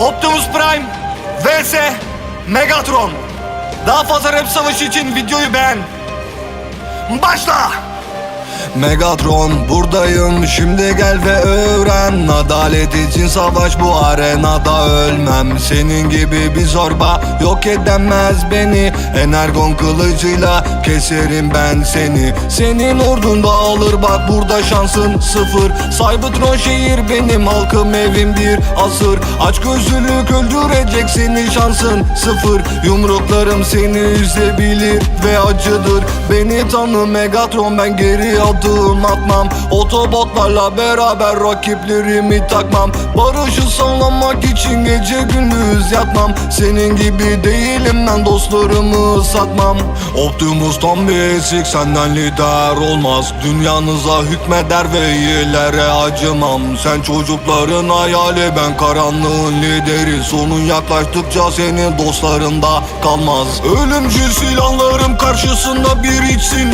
Optimus Prime vs Megatron. Daha fazla rap savaşı için videoyu beğen. Başla! Megatron buradayım. Şimdi gel ve öğren. Adalet için savaş bu arenada. Ölmem Senin gibi bir zorba yok edemez beni. Energon kılıcıyla keserim ben seni. Senin ordun dağılır bak burada şansın sıfır. Cybertron şehir benim halkım evim bir asır. Aç gözlülük öldürecek seni şansın sıfır. Yumruklarım seni üzebilir ve acıdır. Beni tanı Megatron ben geri adım atmam. Otobotlarla beraber rakiplerimi takmam. Barışı sağlamak için gece gündüz yatmam. Senin gibi değilim ben dostlarımı satmam. Optimus tam bir esik senden lider olmaz. Dünyanıza hükmeder ve iyilere acımam. Sen çocukların hayali ben karanlığın lideri. Sonun yaklaştıkça senin dostlarında kalmaz. Ölümcül silahlarım karşısında bir içsin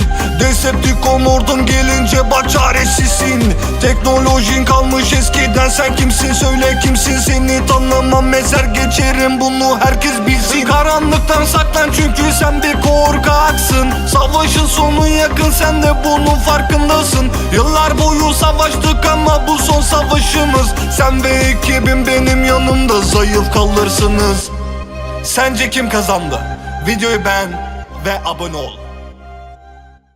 Decepticon ordum gelince bak çaresizsin Teknolojin kalmış eskiden sen kimsin? Söyle kimsin? Seni tanımam mezar geçerim bunu herkes bilsin. Karanlıktan saklan çünkü sen bir korkaksın. Savaşın sonu yakın sen de bunun farkındasın. Yıllar boyu savaştık ama bu son savaşımız. Sen ve ekibin benim yanımda zayıf kalırsınız. Sence kim kazandı? Videoyu beğen ve abone ol